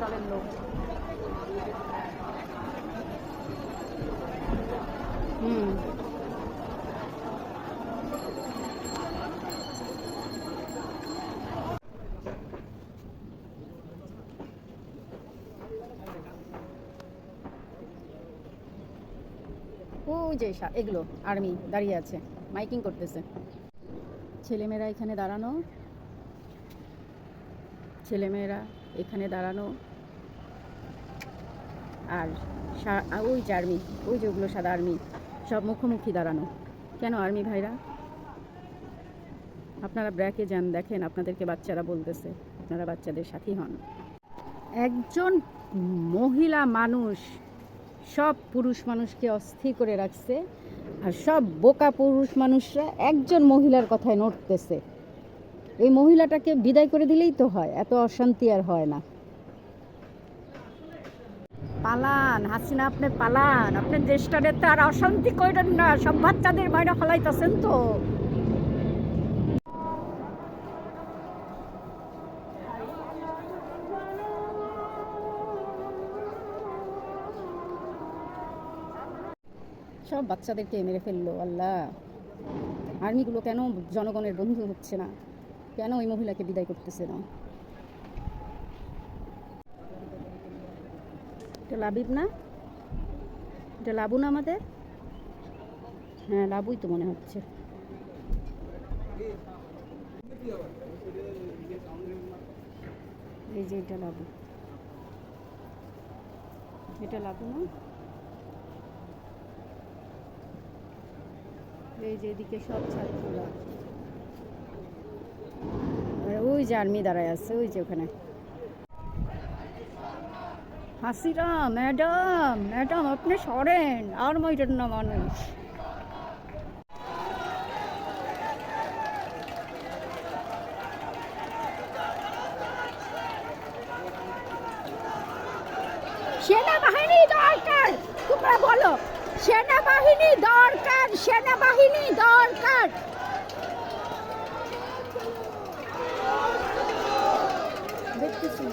দলের লোক। হুম। ওই যে এগুলো আর্মি দাঁড়িয়ে আছে মাইকিং করতেছে। ছেলেমেয়েরা এখানে দাঁড়ানো ছেলেমেয়েরা এখানে দাঁড়ানো। আর ওই যে আর্মি, ওই যে ওগুলো সাদা আর্মি, সব মুখোমুখি দাঁড়ানো। কেন আর্মি ভাইরা? আপনারা ব্র্যাকে যান, দেখেন আপনাদেরকে বাচ্চারা বলতেছে, আপনারা বাচ্চাদের সাথী হন। একজন মহিলা মানুষ, সব পুরুষ মানুষকে অস্থির করে রাখছে, আর সব বোকা পুরুষ মানুষরা একজন মহিলার কথায় নড়তেছে। এই মহিলাটাকে বিদায় করে দিলেই তো হয়, এত অশান্তি আর হয় না। পালান, হাসিনা আপনি পালান আপনার দেশটারে তো আর অশান্তি করেন না, সব বাচ্চাদের বাইরে ফলাইতেছেন তো। সব বাচ্চাদেরকে মেরে ফেলল, আল্লাহ। আর্মিগুলো কেন জনগণের বন্ধু হচ্ছে না? কেন ওই মহিলাকে বিদায় করতেছে না? এটা লাবিব না? এটা লাবু না আমাদের? হ্যাঁ লাবুই তো মনে হচ্ছে। এই যে এটা লাবু। এটা লাবু না? এই যে এদিকে সব ছাত্ররা। ওই যে আর্মি দাঁড়ায় আছে, ওই যে ওখানে। হাসিরা, ম্যাডাম ম্যাডাম, আপনি সরেন, আর মাইটেন না মানুষ। সেনাবাহিনী দরকার, তোমরা বলো, সেনাবাহিনী দরকার সেনাবাহিনী দরকার। দেখতেছি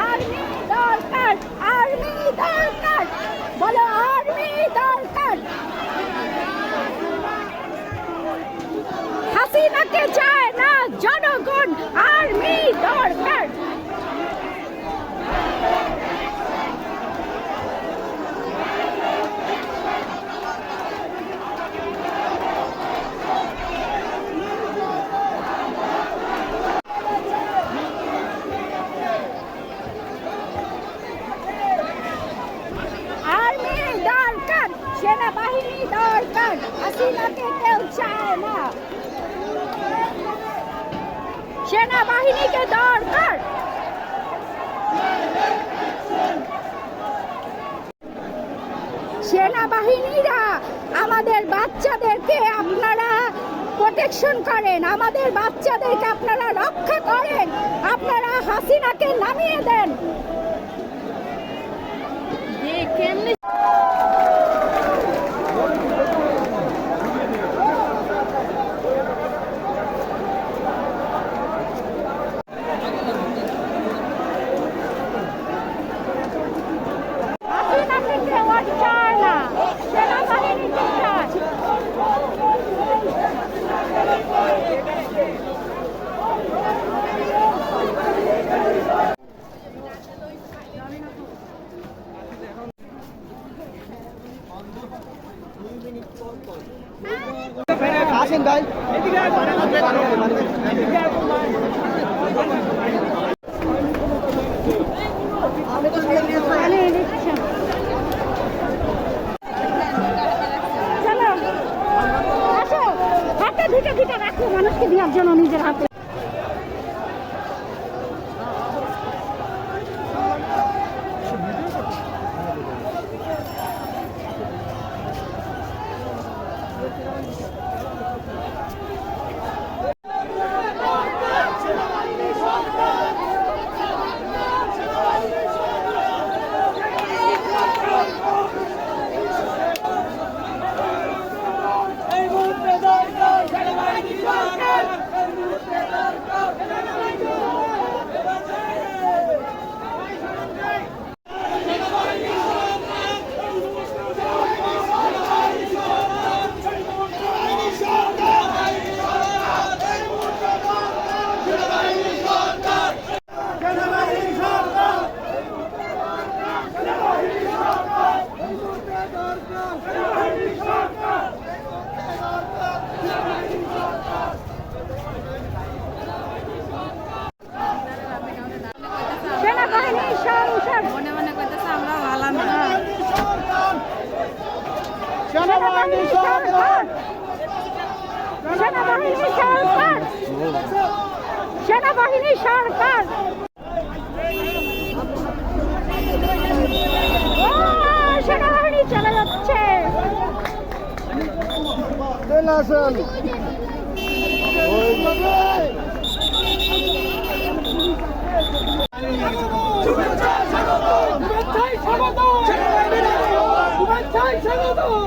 আর্মি দরকার আর্মি দরকার বলো আর্মি দরকার। চায় না জনগণ আর্মি দরকার আর্মি দরকার সেনাবাহিনী দরকার হাসিনাকে সেনাবাহিনীকে দরকার। সেনাবাহিনীরা আমাদের বাচ্চাদেরকে আপনারা প্রোটেকশন করেন, আমাদের বাচ্চাদেরকে আপনারা রক্ষা করেন, আপনারা হাসিনাকে নামিয়ে দেন কেমনি হাসিনাকে কেউ আর চায় না সেনাবাহিনীকে চায় দুটো দুটো রাখো মানুষকে দেওয়ার জন্য নিজের হাতে এই মুহূর্তে দরকার সেনাবাহিনী সরকার এই মুহূর্তে দরকার সেনাবাহিনী সেনাবাহিনী সংসদ মনে মনে কইতেছে আমরা ভালো না সেনাবাহিনী সরকার। সেনাবাহিনী সরকার। সেনাবাহিনী সরকার। সেনাবাহিনী চলে যাচ্ছে। শুভেচ্ছায় স্বাগত। শুভেচ্ছায় স্বাগত। সেনাবাহিনী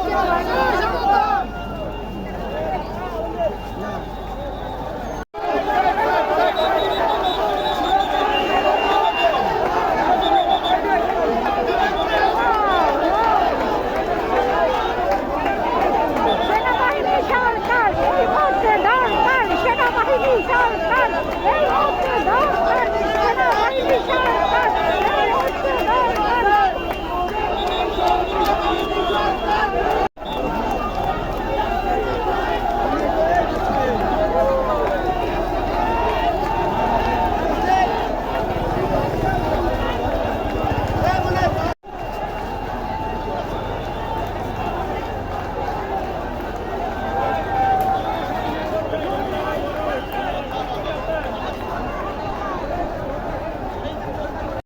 সরকার